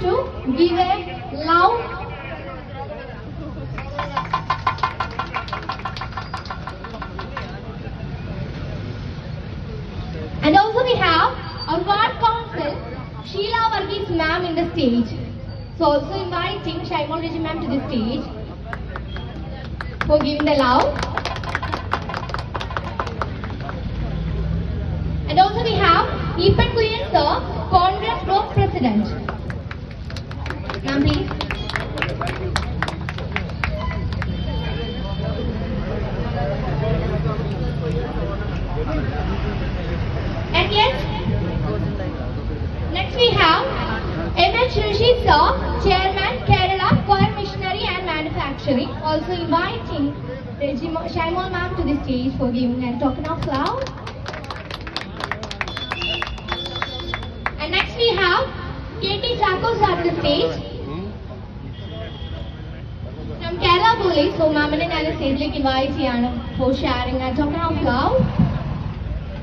to give a loud And also we have our ward council, Sheila Varghese ma'am in the stage. So also inviting Shaimol Reggie ma'am to the stage for giving the love. And also we have Epan Kuyen sir, Congress block president. and Manufacturing, also inviting Reggie Mo- Shaimol ma'am to the stage for giving a token of love. And next we have K.T. Chacos at the stage. From Kerala Police, so മാമിനെ ഞാൻ സ്റ്റേജിലേക്ക് invite ചെയ്യാണ് for sharing ആ token of love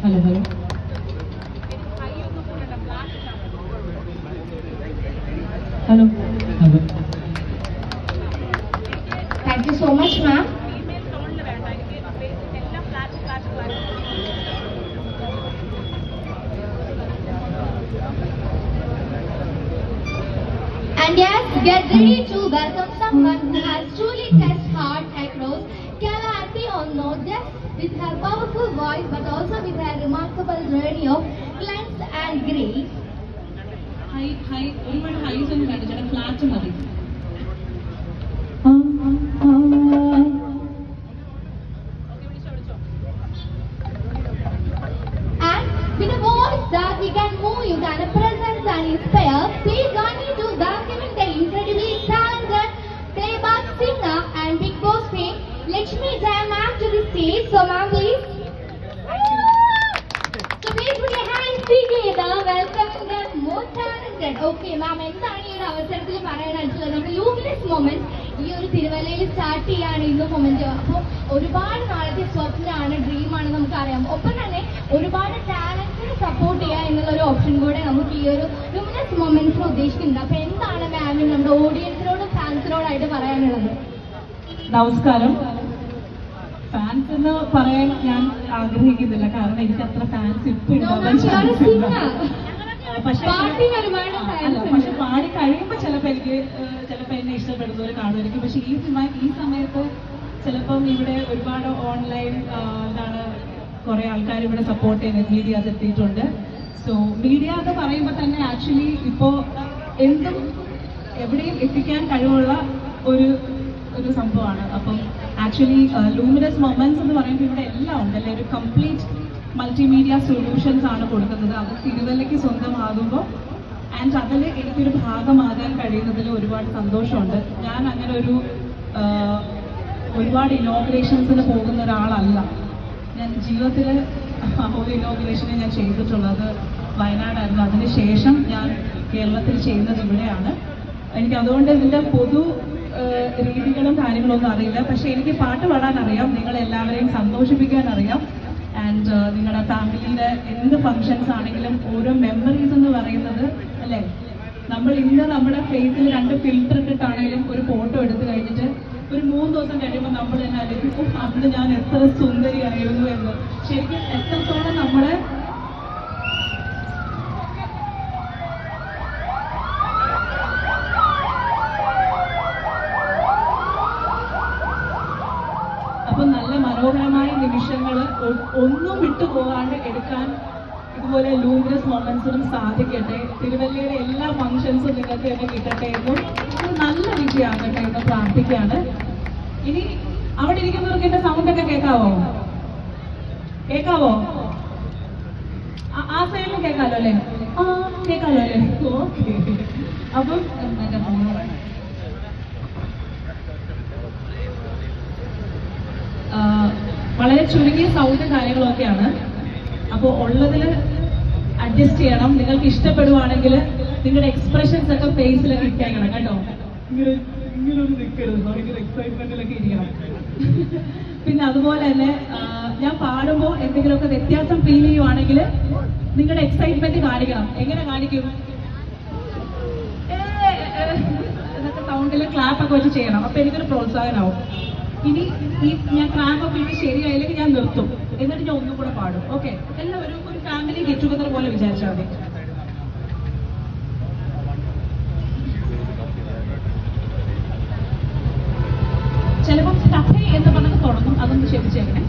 hello hello Thank you so much, ma'am. And yes, get ready to welcome someone who has truly touched heart across Kalahati on not just with her powerful voice but also with her remarkable journey of cleanse and grace. Hi, hi, woman, hi, so you got a flat to please join to welcoming the incredibly talented playback singer and Big Boss fame, Lakshmi Jaya ma'am to the stage. So ma'am please. So please put your hands together, Welcome the most talented. Okay ma'am, എന്താണ് ഈ ഒരു അവസരത്തിൽ പറയാനായിട്ടുള്ളത് നമ്മുടെ luminous moment ഈ ഒരു തിരുവല്ലയിൽ start ചെയ്യാണ് ഇന്ന് മൊമെന്റ് അപ്പോൾ ഒരുപാട് നാളത്തെ സ്വപ്നമാണ് ഡ്രീമാണ് നമുക്കറിയാം ഒപ്പം തന്നെ ഒരുപാട് ടാലന്റിനെ സപ്പോർട്ട് ചെയ്യുക എന്നുള്ള ഒരു ഓപ്ഷൻ കൂടെ നമുക്ക് ഈ ഒരു ലൂമിനസ് മൊമെന്റ്സിൽ ഉദ്ദേശിക്കുന്നുണ്ട് അപ്പൊ എന്താണ് മാമിന് നമ്മുടെ ഓഡിയൻസിനോടും ഫാൻസിനോടായിട്ട് പറയാനുള്ളത്? നമസ്കാരം. ഫാൻസ് എന്ന് പറയാൻ ഞാൻ ആഗ്രഹിക്കുന്നില്ല. കാരണം എനിക്ക് അത്ര ഫാൻസ് ഇപ്പൊ ഉണ്ടാവാൻ പക്ഷേ. പക്ഷെ പാടി കഴിയുമ്പോൾ ചിലപ്പോൾ എനിക്ക് ചിലപ്പോൾ എന്നെ ഇഷ്ടപ്പെടുന്നവർ കാണുമായിരിക്കും പക്ഷെ ഈ സിനിമ ഈ സമയത്ത് ചിലപ്പം ഇവിടെ ഒരുപാട് ഓൺലൈൻ എന്താണ് കുറെ ആൾക്കാർ ഇവിടെ സപ്പോർട്ട് ചെയ്യുന്നത് മീഡിയാസ് എത്തിയിട്ടുണ്ട്. സോ മീഡിയ എന്ന് പറയുമ്പോൾ തന്നെ ആക്ച്വലി ഇപ്പോൾ എന്തും എവിടെയും എത്തിക്കാൻ കഴിവുള്ള ഒരു ഒരു സംഭവമാണ്. അപ്പം ആക്ച്വലി ലൂമിനസ് മൊമെന്റ്സ് എന്ന് പറയുമ്പോൾ ഇവിടെ എല്ലാം ഉണ്ട് അല്ലെ? ഒരു കംപ്ലീറ്റ് മൾട്ടിമീഡിയ സൊല്യൂഷൻസ് ആണ് കൊടുക്കുന്നത്. അത് തിരുവല്ലയ്ക്ക് സ്വന്തമാകുമ്പോൾ ആൻഡ് അതിൽ എനിക്കൊരു ഭാഗമാകാൻ കഴിയുന്നതിൽ ഒരുപാട് സന്തോഷമുണ്ട്. ഞാൻ അങ്ങനെ ഒരു ആഹ്, ഒരുപാട് ഇനോഗ്രേഷൻസിന് പോകുന്ന ഒരാളല്ല. ഞാൻ ജീവിതത്തിൽ ഒരു ഇനോഗ്രേഷനെ ഞാൻ ചെയ്തിട്ടുള്ളത്. വയനാടായിരുന്നു. അതിനുശേഷം ഞാൻ കേരളത്തിൽ ചെയ്യുന്നത് ഇവിടെയാണ്. എനിക്ക് അതുകൊണ്ട് ഇതിന്റെ പൊതു രീതികളും കാര്യങ്ങളൊന്നും അറിയില്ല. പക്ഷെ എനിക്ക് പാട്ട് പാടാൻ അറിയാം. നിങ്ങൾ എല്ലാവരെയും സന്തോഷിപ്പിക്കാൻ അറിയാം. ആൻഡ് നിങ്ങളുടെ ഫാമിലിയുടെ എന്ത് ഫങ്ഷൻസ് ആണെങ്കിലും ഓരോ മെമ്മറീസ് എന്ന് പറയുന്നത് അല്ലേ? നമ്മൾ ഇന്ന് നമ്മുടെ ഫേസിൽ രണ്ട് ഫിൽറ്റർ ഇട്ടിട്ടാണെങ്കിലും ഒരു ഫോട്ടോ എടുത്തു കഴിഞ്ഞിട്ട് ഒരു മൂന്ന് ദിവസം കഴിയുമ്പോൾ നമ്മൾ തന്നെ "ഓ, അന്ന് ഞാൻ എത്ര സുന്ദരിയായിരുന്നു. എന്ന് ശരിക്കും എത്രത്തോളം നമ്മുടെ അപ്പൊ നല്ല മനോഹരമായ നിമിഷങ്ങൾ ഒന്നും വിട്ടു പോകാണ്ട് എടുക്കാൻ ഇതുപോലെ ലൂമിനസ് മൊമെന്റ്സിനും സാധിക്കട്ടെ. തിരുവല്ലയുടെ എല്ലാ ഫംഗ്ഷൻസും നിങ്ങൾക്ക് തന്നെ കിട്ടട്ടെ എന്നും നല്ല വിജയമാകട്ടെ എന്ന് പ്രാർത്ഥിക്കുകയാണ്. ഇനി അവിടെ ഇരിക്കുന്നവർക്ക് എന്റെ സൗണ്ട് ഒക്കെ കേൾക്കാവോ? കേൾക്കാവോ ആ- സൈഡിലും കേൾക്കാലോ അല്ലേ? ആ കേക്കാലോ അല്ലേ? ഓക്കെ. അപ്പം എന്റെ മോളെ വളരെ ചുരുങ്ങിയ സൗണ്ട് കാര്യങ്ങളൊക്കെയാണ്. അപ്പോൾ ഉള്ളതിൽ അഡ്ജസ്റ്റ് ചെയ്യണം. നിങ്ങൾക്ക് ഇഷ്ടപ്പെടുവാണെങ്കിൽ നിങ്ങളുടെ എക്സ്പ്രഷൻസ് ഒക്കെ ഫേസിലൊക്കെ ഇട്ടേക്കണം കേട്ടോ. ഇങ്ങനെ ഇങ്ങനെ ഒന്ന് നിൽക്കരുത് ഭയങ്കര എക്സൈറ്റ്മെന്റിലൊക്കെ ഇരിക്കണം. പിന്നെ അതുപോലെ തന്നെ ഞാൻ പാടുമ്പോൾ എന്തെങ്കിലുമൊക്കെ വ്യത്യാസം ഫീൽ ചെയ്യുവാണെങ്കിൽ നിങ്ങളുടെ എക്സൈറ്റ്മെന്റ് കാണിക്കണം. എങ്ങനെ കാണിക്കും? ഏ അല്ലെങ്കിൽ ക്ലാപ്പ് ഒക്കെ വെച്ച് ചെയ്യണം. അപ്പൊ എനിക്കൊരു പ്രോത്സാഹനമാവും ഇനി ഈ ഞാൻ ക്ലാപ്പ് ഒക്കെ ഇട്ട് ശരിയായില്ലെങ്കിൽ ഞാൻ നിർത്തും. എന്നിട്ട് ഞാൻ ഒന്നും കൂടെ പാടും. ഓക്കെ എല്ലാവരും ഒരു ഫാമിലി ഗെറ്റ് ടുഗദർ പോലെ വിചാരിച്ചാൽ മതി. ചിലപ്പം കഥ എന്ന് പറഞ്ഞത് തുടങ്ങും. അതൊന്ന് ക്ഷമിച്ചേക്കണേ.